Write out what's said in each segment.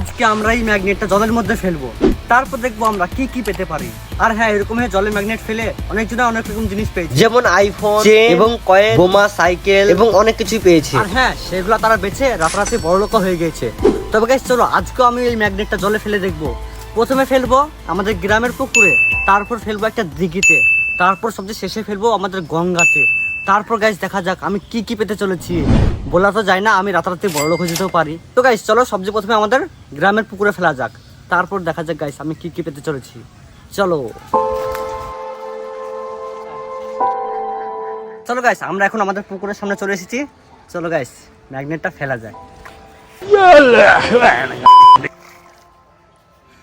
আজকে আমরা এই ম্যাগনেটটা জলের মধ্যে ফেলব। তারপর দেখব আমরা কি কি পেতে পারি। আর হ্যাঁ এরকম হয়ে জলে ম্যাগনেট ফেলে অনেকজনে অনেক রকম জিনিস পেয়েছে। যেমন আইফোন এবং কয়েন বোমা সাইকেল এবং অনেক কিছুই পেয়েছি। আর হ্যাঁ সেগুলো তারা বেছে রাতারাতি বড় লোক হয়ে গেছে তবে গাইস চলো আজকেও আমি এই ম্যাগনেটটা জলে ফেলে দেখব। প্রথমে ফেলব আমাদের গ্রামের পুকুরে তারপর ফেলব একটা দিঘিতে। তারপর সবচেয়ে শেষে ফেলব আমাদের গঙ্গাতে। তারপর গাইস দেখা যাক আমি কি কি পেতে চলেছি। বলা তো যায় না, আমি রাতারাতি বড় লোক হয়ে যেতেও পারি। তো গাইস চলো সবচেয়ে প্রথমে আমাদের গ্রামের পুকুরে ফেলা যাক। তারপর দেখা যাক গাইস আমি কি কি পেতে চলেছি। চলো। চলো গাইস আমরা এখন আমাদের পুকুরের সামনে চলে এসেছি। চলো গাইস ম্যাগনেটটা ফেলা যায়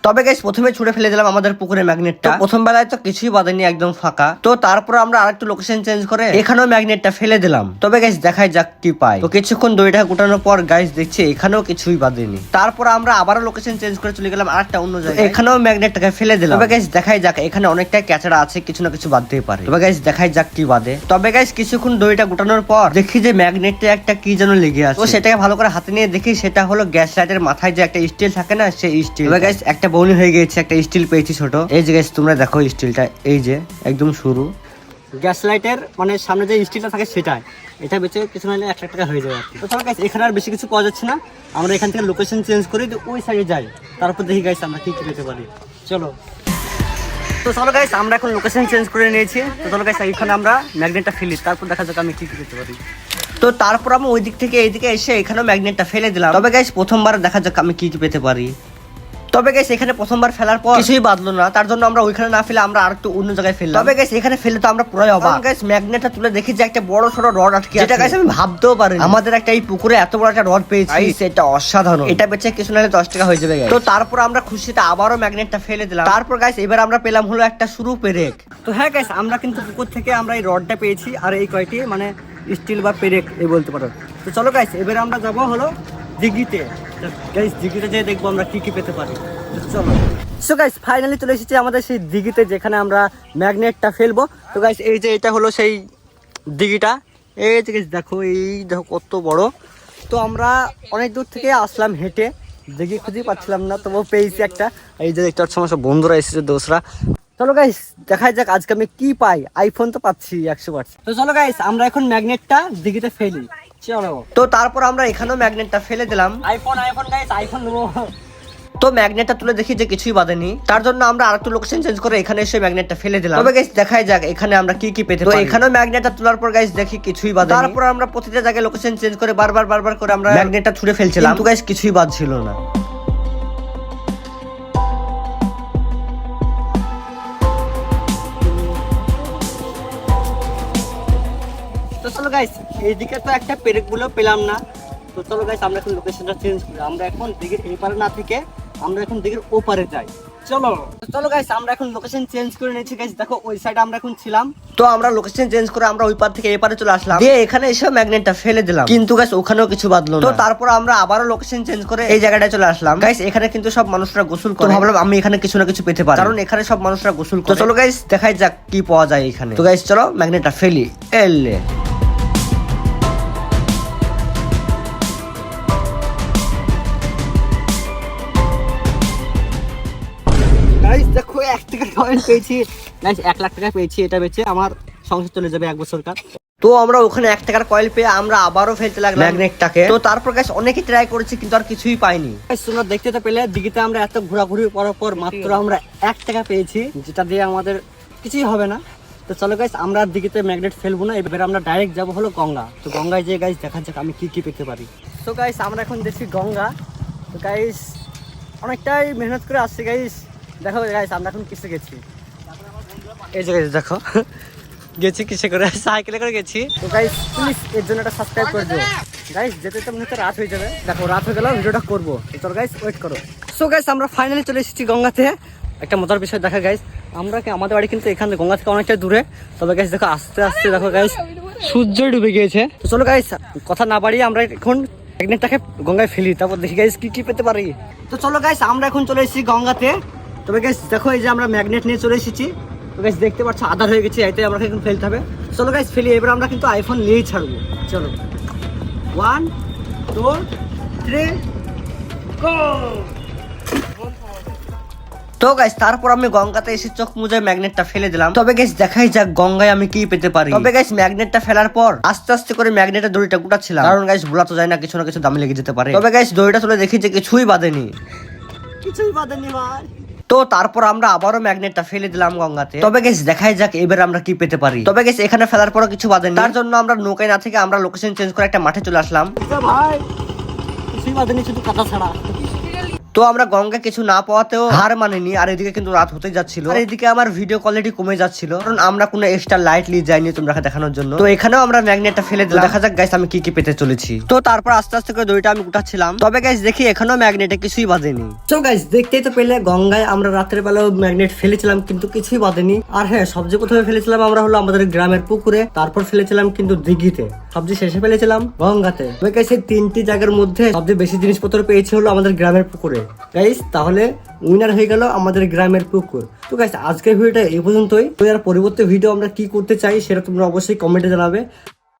তবে গাইস প্রথমে ছুড়ে ফেলে দিলাম আমাদের পুকুরে ম্যাগনেটটা প্রথম বেলায় তো কিছুই বাঁধেনি একদম ফাঁকা। তো তারপর আমরা আরেকটু লোকেশন চেঞ্জ করে এখানেও ম্যাগনেটটা ফেলে দিলাম। তবে গাইস দেখাই যাক কি পাই। তো কিছুক্ষণ দইটা গুটানোর পর গাইস দেখছি এখানেও কিছুই বাঁধেনি তারপর আমরা আবারও লোকেশন চেঞ্জ করে চলে গেলাম আরেকটা অন্য জায়গায়। এখানেও ম্যাগনেটটাকে ফেলে দিলাম। তবে গাইস দেখাই যাক এখানে অনেকটা ক্যাচড়া আছে কিছু না কিছু বাঁধতেই পারে। তবে গাইস দেখাই যাক কি বাদে। তবে গাইস কিছুক্ষণ দড়িটা গুটানোর পর দেখি যে ম্যাগনেটটা একটা কি যেন লেগে আছে। তো সেটাকে ভালো করে হাতে নিয়ে দেখি সেটা হলো গ্যাস লাইটের মাথায় যে একটা স্টিল থাকে না সেই স্টিল তবে গাইস একটা বৌনি হয়ে গেছে একটা স্টিল পেয়েছি ছোট। এই যে গাইস তোমরা দেখো স্টিলটা এই যে, একদম শুরু। গ্যাস লাইটের মানে সামনে যে স্টিলটা থাকে সেটাই। এটা বেঁচে কিছু না হলে এক লাখ টাকা হয়ে যাবে আর কি। তো গাইস এখানে আর বেশি কিছু পাওয়া যাচ্ছে না। আমরা এখান থেকে লোকেশন চেঞ্জ করি তো ওই সাইডে যাই। তারপর দেখি গাইস আমরা কী কী পেতে পারি। চলো। তো চলো গাইস আমরা এখন লোকেশন চেঞ্জ করে নিয়েছি। তো চলো গাইস এখানে আমরা ম্যাগনেটটা ফেলি। তারপর দেখা যাক আমি কী কী পেতে পারি। তো তারপর আমি ওই দিক থেকে এইদিকে এসে এখানেও ম্যাগনেটটা ফেলে দিলাম। তবে গাইস প্রথমবার দেখা যাক আমি কী কী পেতে পারি। তবে গেছে এখানে প্রথমবার ফেলার পর কিছুই বাদলো না। তার জন্য আমরা ওইখানে না ফেলে আমরা আরেকটু অন্য জায়গায় ফেললাম। তবে গেছে এখানে ফেলে তো আমরা পুরোই অবাক। গাইস ম্যাগনেটটা তুলে দেখি যে একটা বড় ছোট রড আটকে এটা গাইস আমি ভাবতেও পারিনি। আমাদের একটা এই পুকুরে এত বড় একটা রড পেয়েছি সেটা অসাধারণ। এটা বেচে কিছু নাহলে দশ টাকা হয়ে যাবে। তো তারপর আমরা খুশিতে আবারও ম্যাগনেটটা ফেলে দিলাম। তারপর গাইস এবার আমরা পেলাম হলো একটা শুরু পেরেক। তো হ্যাঁ গাইস আমরা কিন্তু পুকুর থেকে আমরা এই রডটা পেয়েছি আর এই কয়টি মানে স্টিল বা পেরেক এই বলতে পারো। তো চলো গাইস এবার আমরা যাব হলো দিঘিতে। গাইস দিঘিতে যেয়ে দেখব আমরা কি কি পেতে পারি। সো গাইস ফাইনালি চলে এসেছি আমাদের সেই দিঘিতে যেখানে আমরা ম্যাগনেটটা ফেলব। তো গাইস এই যে এটা হলো সেই দিঘিটা। এই যে guys, দেখো, এই দেখো কত বড়। তো আমরা অনেক দূর থেকে আসলাম হেঁটে। দিঘি খুঁজেই পাচ্ছিলাম না, তবুও পেয়েছি একটা। এই যে দেখতে পাচ্ছ আমার সব বন্ধুরা এসেছে, দোসরা। চলো গাইস দেখাই যাক আজকে আমি কি পাই। আইফোন তো পাচ্ছি একশো পার্সেন্ট তো চলো গাইস আমরা এখন ম্যাগনেটটা দিঘিতে ফেলি চলো। তো তারপর আমরা এখানেও ম্যাগনেটটা ফেলে দিলাম। আইফোন আইফোন গাইস আইফোন নেব। তো ম্যাগনেটটা তুলে দেখি যে কিছুই বাঁধেনি তার জন্য আমরা আরেকটু লোকেশন চেঞ্জ করে এখানে এসে ম্যাগনেটটা ফেলে দিলাম। তবে গাইস দেখাই যাক এখানে আমরা কি কি পেতে পারি। এখানেও ম্যাগনেটটা তোলার পর গাইস দেখি কিছুই বাঁধে তারপর আমরা প্রতিটা জায়গায় লোকেশন চেঞ্জ করে বারবার বারবার করে আমরা ম্যাগনেটটা ছুড়ে ফেলছিলাম। কিন্তু গাইস কিছুই বাঁধছিল না। তো চলো গাইস এইদিকে তো একটা পেরেকগুলো পেলাম না। তো চলো গাইস আমরা এখন লোকেশনটা চেঞ্জ করি। আমরা এখন দিঘির এই পারে না থেকে আমরা এখন দিঘির ওপারে যাই। চলো। চলো গাইস আমরা এখন লোকেশন চেঞ্জ করে নিয়েছি গাইস দেখো ওই সাইডে আমরা এখন ছিলাম। তো আমরা লোকেশন চেঞ্জ করে আমরা ওই পার থেকে এই পারে চলে আসলাম। দিয়ে এখানে এসে ম্যাগনেটটা ফেলে দিলাম। কিন্তু গাইস ওখানেও কিছু বাদলো তো তারপর আমরা আবারও লোকেশন চেঞ্জ করে এই জায়গাটায় চলে আসলাম। গাইস এখানে কিন্তু সব মানুষরা গোসল করে। ভাবলাম আমি এখানে কিছু না কিছু পেতে পারি। কারণ এখানে সব মানুষরা গোসল করে। চলো গাইস দেখাই যাক কি পাওয়া যায় এখানে। তো গাইস চলো ম্যাগনেটটা ফেলি। এলে। কয়েন পেয়েছি। গাইস এক লাখ টাকা পেয়েছি এটা বেচে আমার সংসার চলে যাবে এক বছরকার। তো আমরা ওখানে এক টাকার কয়েল পেয়ে আমরা আবারও ফেলতে লাগলাম। ম্যাগনেটটাকে তো তারপর গাইস অনেকে ট্রাই করেছি কিন্তু আর কিছুই পাইনি। তোমরা দেখতে তো পেলে দিঘিতে আমরা এত ঘোরাঘুরি করার পর মাত্র আমরা এক টাকা পেয়েছি যেটা দিয়ে আমাদের কিছুই হবে না। তো চলো গাইস আমরা আর দিঘিতে ম্যাগনেট ফেলব না এবার আমরা ডাইরেক্ট যাব হলো গঙ্গা। তো গঙ্গায় যেয়ে গাইস দেখা যাক আমি কি কি পেতে পারি। তো গাইস আমরা এখন দেখছি গঙ্গা। তো গাইস অনেকটাই মেহনত করে আসছি গাইস দেখো গাইস আমরা এখন কিসে গেছি? এই যে গাইস দেখো। গেছি কিসে করে? সাইকেলে করে গেছি। তো গাইস প্লিজ এর জন্য একটা সাবস্ক্রাইব করে দিও। গাইস যেতে তো মনে রাত হয়ে যাবে। দেখো, রাত হয়ে গেলেও ভিডিওটা করব। তো গাইস ওয়েট করো। সো গাইস আমরা ফাইনালি চলে এসেছি গঙ্গাতে। একটা মজার বিষয় দেখা গাইস আমরা কি আমাদের বাড়ি কিন্তু এখান থেকে গঙ্গা থেকে অনেকটা দূরে। তবে গাইস দেখো, আস্তে আস্তে দেখো গাইস সূর্য ডুবে গিয়েছে। তো চলো গাইস কথা না বাড়িয়ে আমরা এখন ম্যাগনেটটাকে গঙ্গায় ফেলি। তারপর দেখি গাইস কি কি পেতে পারি? তো চলো গাইস আমরা এখন চলে এসেছি গঙ্গাতে। তবে গাইস দেখো এই যে আমরা ম্যাগনেট নিয়ে চলে এসেছি। তো গাইস দেখতে পাচ্ছ, আধার হয়ে গেছে, এটাই আমরা এখন ফেলতে হবে। চলো গাইস ফেলি, এবার আমরা কিন্তু আইফোন নিয়েই ছাড়বো। চলো। ওয়ান টু থ্রি গো তো গাইস তারপর আমি গঙ্গাতে এসে চোখ মুজে ম্যাগনেটটা ফেলে দিলাম। তবে গাইস দেখাই যাক গঙ্গায় আমি কি পেতে পারি। তবে গাইস ম্যাগনেটটা ফেলার পর আস্তে আস্তে করে ম্যাগনেটের দড়িটা গুটাচ্ছিলাম। কারণ গাইস ভোলা তো যায় না, কিছু না কিছু দামে লেগে যেতে পারে। তবে গাইস দড়িটা তুলে দেখি যে কিছুই বাঁধেনি কিছুই বাদেনি ভাই। তো তারপর আমরা আবারও ম্যাগনেটটা ফেলে দিলাম গঙ্গাতে। তবে গেস দেখাই যাক এবার আমরা কি পেতে পারি। তবে গেছি এখানে ফেলার পরও কিছু বাদে তার জন্য আমরা নৌকায় না থেকে আমরা লোকেশন চেঞ্জ করে একটা মাঠে চলে আসলাম। ভাই শুধু ছাড়া। তো আমরা গঙ্গা কিছু না পাওয়াতেও হার মানেনি, আর এদিকে কিন্তু রাত হতে যাচ্ছিল। আর এদিকে আমার ভিডিও কোয়ালিটি কমে যাচ্ছিল, কারণ আমরা কোনো এক্সট্রা লাইট নিয়ে যাইনি তোমরা দেখানোর জন্য। তো এখানেও আমরা ম্যাগনেটটা ফেলে দিলাম। দেখা যাক গাইস আমি কি কি পেতে চলেছি। তো তারপর আস্তে আস্তে করে দড়িটা আমি উঠাচ্ছিলাম। তবে গাইস দেখি এখানেও ম্যাগনেটে কিছুই বাজেনি। তো গাইস দেখতেই তো পেলে গঙ্গায় আমরা রাতের বেলাও ম্যাগনেট ফেলেছিলাম, কিন্তু কিছুই বাদেনি আর হ্যাঁ সবচেয়ে প্রথমে ফেলেছিলাম আমরা হলো আমাদের গ্রামের পুকুরে, তারপর ফেলেছিলাম কিন্তু দিঘিতে। সবচেয়ে শেষে ফেলেছিলাম গঙ্গাতে। গাইস এই তিনটি জায়গার মধ্যে সবচেয়ে বেশি জিনিসপত্র পেয়েছি হলো আমাদের গ্রামের পুকুরে। গাইস তাহলে উইনার হয়ে গেল আমাদের গ্রামের পুকুর। তো গাইস আজকের ভিডিওটা এই পর্যন্তই। এর পরবর্তী ভিডিও আমরা কি করতে চাই সেটা তোমরা অবশ্যই কমেন্টে জানাবে।